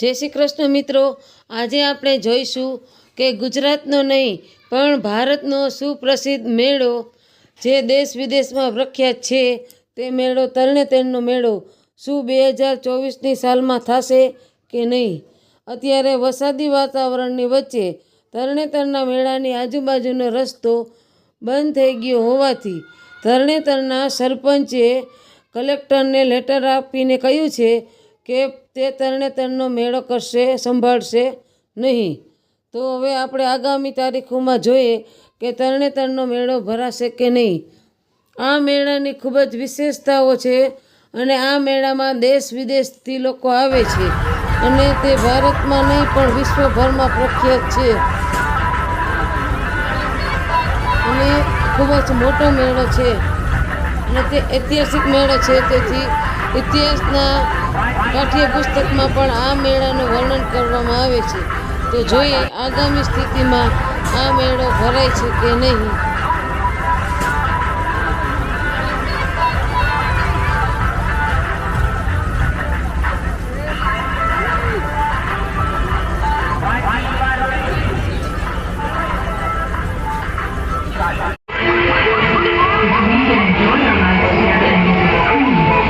જય શ્રી કૃષ્ણ મિત્રો. આજે આપણે જોઈશું કે ગુજરાતનો નહીં, પણ ભારતનો સુપ્રસિદ્ધ મેળો જે દેશ વિદેશમાં પ્રખ્યાત છે, તે મેળો તરણેતરનો મેળો શું બે હજાર ચોવીસની સાલમાં થશે કે નહીં? અત્યારે વરસાદી વાતાવરણની વચ્ચે તરણેતરના મેળાની આજુબાજુનો રસ્તો બંધ થઈ ગયો હોવાથી તરણેતરના સરપંચે કલેક્ટરને લેટર આપીને કહ્યું છે કે તે તરણેતરનો મેળો કરશે, સંભાળશે નહીં. તો હવે આપણે આગામી તારીખોમાં જોઈએ કે તરણેતરનો મેળો ભરાશે કે નહીં. આ મેળાની ખૂબ જ વિશેષતાઓ છે અને આ મેળામાં દેશ વિદેશથી લોકો આવે છે અને તે ભારતમાં નહીં, પણ વિશ્વભરમાં પ્રખ્યાત છે. અને ખૂબ જ મોટો મેળો છે. અને તે ઐતિહાસિક મેળો છે. તેથી ઇતિહાસના પાઠ્ય પુસ્તકમાં પણ આ મેળાનું વર્ણન કરવામાં આવે છે. તો જોઈએ આગામી સ્થિતિમાં આ મેળો ભરાય છે કે નહીં?